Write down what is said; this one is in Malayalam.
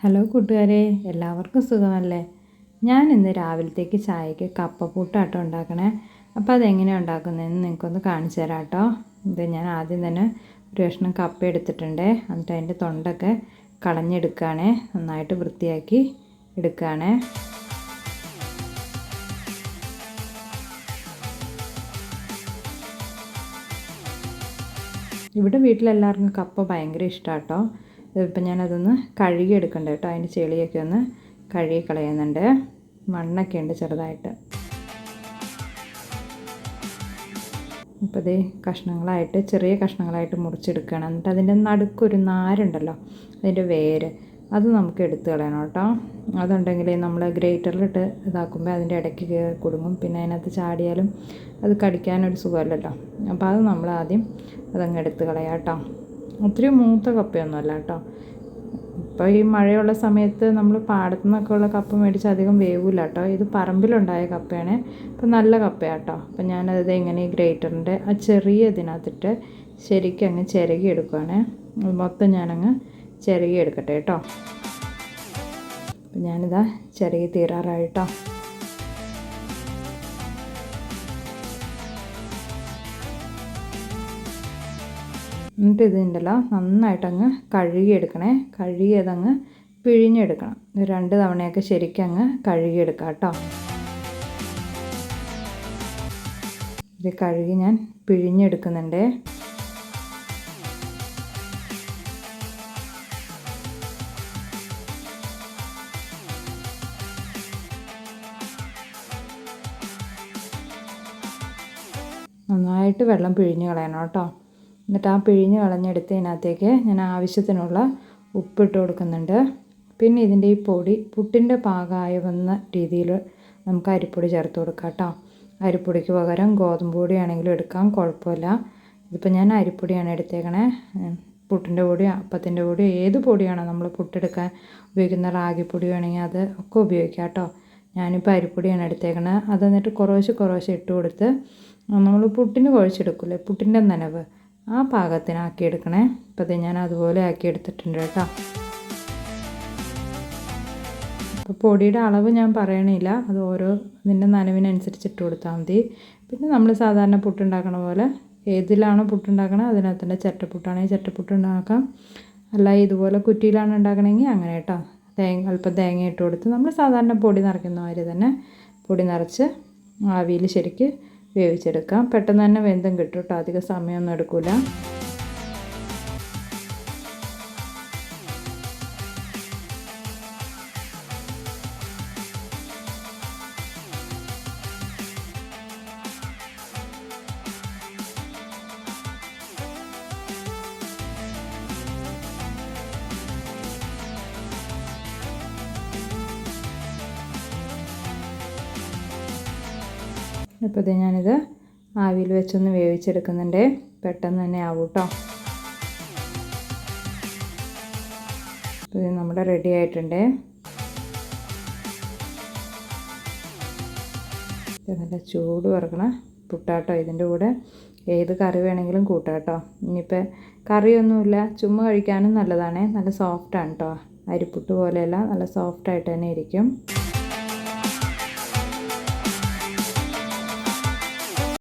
ഹലോ കൂട്ടുകാരെ എല്ലാവർക്കും സുഖമല്ലേ? ഞാൻ ഇന്ന് രാവിലത്തേക്ക് ചായക്ക് കപ്പപ്പൂട്ടാട്ടോ ഉണ്ടാക്കണേ. അപ്പോൾ അതെങ്ങനെയാണ് ഉണ്ടാക്കുന്നതെന്ന് നിങ്ങൾക്കൊന്ന് കാണിച്ചു തരാം കേട്ടോ ഇത് ഞാൻ ആദ്യം തന്നെ ഒരു കഷ്ണം കപ്പ എടുത്തിട്ടുണ്ട്. എന്നിട്ട് അതിന്റെ തൊണ്ടൊക്കെ കളഞ്ഞെടുക്കുകയാണേ. നന്നായിട്ട് വൃത്തിയാക്കി എടുക്കുകയാണേ. ഇവിടെ വീട്ടിലെല്ലാവർക്കും കപ്പ ഭയങ്കര ഇഷ്ടമാണ് കേട്ടോ ഇപ്പം ഞാനതൊന്ന് കഴുകിയെടുക്കണ്ട കേട്ടോ. അതിന്റെ ചെളിയൊക്കെ ഒന്ന് കഴുകി കളയുന്നുണ്ട് മണ്ണൊക്കെ ഉണ്ട് ചെറുതായിട്ട്. ഇപ്പോൾ ഇതേ കഷ്ണങ്ങളായിട്ട് ചെറിയ കഷ്ണങ്ങളായിട്ട് മുറിച്ചെടുക്കണം എന്നിട്ട് അതിന്റെ നടുക്കൊരു നാരുണ്ടല്ലോ അതിന്റെ വേര്. അത് നമുക്ക് എടുത്തു കളയണം കേട്ടോ. അതുണ്ടെങ്കിൽ നമ്മൾ ഗ്രേറ്ററിലിട്ട് ഇതാക്കുമ്പോൾ അതിന്റെ ഇടയ്ക്ക് കുടുങ്ങും. പിന്നെ അതിനകത്ത് ചാടിയാലും അത് കടിക്കാനൊരു സുഖമല്ലല്ലോ. അപ്പോൾ അത് നമ്മൾ ആദ്യം അതങ്ങ് എടുത്ത് കളയാം കേട്ടോ. ഒത്തിരി മൂത്ത കപ്പയൊന്നുമല്ല കേട്ടോ. ഇപ്പോൾ ഈ മഴയുള്ള സമയത്ത് നമ്മൾ പാടത്തു നിന്നൊക്കെ ഉള്ള കപ്പ മേടിച്ച് അധികം വേവില്ല കേട്ടോ. ഇത് പറമ്പിലുണ്ടായ കപ്പയാണ്. ഇപ്പം നല്ല കപ്പയാണ് കേട്ടോ. അപ്പം ഞാനത് ഇങ്ങനെ ഈ ഗ്രേറ്ററിന്റെ ആ ചെറിയ ഇതിനകത്തിട്ട് ശരിക്കും അങ്ങ് ചിരകി എടുക്കുവാണ്. മൊത്തം ഞാനങ്ങ് ചിരകി എടുക്കട്ടെ കേട്ടോ. അപ്പം ഞാനിതാ ചിരകി തീരാറായിട്ടോ എന്നിട്ട് ഇതുണ്ടല്ലോ നന്നായിട്ടങ്ങ് കഴുകിയെടുക്കണേ. കഴുകിയതങ്ങ് പിഴിഞ്ഞെടുക്കണം. രണ്ട് തവണയൊക്കെ ശരിക്കും അങ്ങ് കഴുകിയെടുക്കാം കേട്ടോ. ഇത് കഴുകി ഞാൻ പിഴിഞ്ഞെടുക്കുന്നുണ്ട്. നന്നായിട്ട് വെള്ളം പിഴിഞ്ഞ് കളയണം കേട്ടോ. എന്നിട്ട് ആ പിഴിഞ്ഞ് കളഞ്ഞെടുത്തതിനകത്തേക്ക് ഞാൻ ആവശ്യത്തിനുള്ള ഉപ്പിട്ട് കൊടുക്കുന്നുണ്ട്. പിന്നെ ഇതിന്റെ ഈ പൊടി പുട്ടിന്റെ പാകമായ വന്ന രീതിയിൽ നമുക്ക് അരിപ്പൊടി ചേർത്ത് കൊടുക്കാം കേട്ടോ. അരിപ്പൊടിക്ക് പകരം ഗോതമ്പ് പൊടി ആണെങ്കിലും എടുക്കാം കുഴപ്പമില്ല. ഇതിപ്പോൾ ഞാൻ അരിപ്പൊടിയാണ് എടുത്തേക്കണേ. പുട്ടിന്റെ പൊടിയോ അപ്പത്തിന്റെ പൊടിയോ ഏത് പൊടിയാണോ നമ്മൾ പുട്ടെടുക്കാൻ ഉപയോഗിക്കുന്ന റാഗിപ്പൊടി വേണമെങ്കിൽ അത് ഒക്കെ ഉപയോഗിക്കാം കേട്ടോ. ഞാനിപ്പോൾ അരിപ്പൊടിയാണ് എടുത്തേക്കണത് അത് എന്നിട്ട് കുറേശ്ശെ കുറേശ്ശെ ഇട്ട് കൊടുത്ത് നമ്മൾ പുട്ടിന് കുഴച്ചെടുക്കില്ലേ പുട്ടിന്റെ നനവ്. ആ പാകത്തിനാക്കി എടുക്കണേ. ഇപ്പം ഞാൻ അതുപോലെ ആക്കി എടുത്തിട്ടുണ്ട് കേട്ടോ. അപ്പോൾ പൊടിയുടെ അളവ് ഞാൻ പറയണില്ല. അത് ഓരോ ഇതിന്റെ നനവിനനുസരിച്ച് ഇട്ട് കൊടുത്താൽ മതി. പിന്നെ നമ്മൾ സാധാരണ പുട്ടുണ്ടാക്കണ പോലെ ഏതിലാണോ പുട്ടുണ്ടാക്കണത് തന്നെ ചട്ടപ്പുട്ടാണെങ്കിൽ ചട്ടപ്പുട്ട് ഉണ്ടാക്കാം അല്ല ഇതുപോലെ കുറ്റിയിലാണ് ഉണ്ടാക്കണമെങ്കിൽ അങ്ങനെ കേട്ടോ. തേങ്ങ അല്പം തേങ്ങ ഇട്ട് കൊടുത്ത് നമ്മൾ സാധാരണ പൊടി നിറയ്ക്കുന്ന മാതിരി തന്നെ പൊടി നിറച്ച് ആവിയിൽ ശരിക്ക് വേവിച്ചെടുക്കാം പെട്ടെന്ന് തന്നെ വെന്തും കിട്ടും കേട്ടോ അധികം സമയമൊന്നും എടുക്കില്ല അപ്പോൾ ഇത് ഞാനിത് ആവിയിൽ വെച്ചൊന്ന് വേവിച്ചെടുക്കുന്നുണ്ട്. പെട്ടെന്ന് തന്നെ ആവും കേട്ടോ ഇത് നമ്മുടെ റെഡി ആയിട്ടുണ്ട്. നല്ല ചൂട് വറക്കണം പുട്ടാട്ടോ ഇതിന്റെ കൂടെ. ഏത് കറി വേണമെങ്കിലും കൂട്ടാട്ടോ. ഇനിയിപ്പോൾ കറിയൊന്നുമില്ല ചുമ്മാ കഴിക്കാനും നല്ലതാണ്. നല്ല സോഫ്റ്റാണ് കേട്ടോ അരിപ്പുട്ട് പോലെയല്ല നല്ല സോഫ്റ്റായിട്ട് തന്നെ ഇരിക്കും.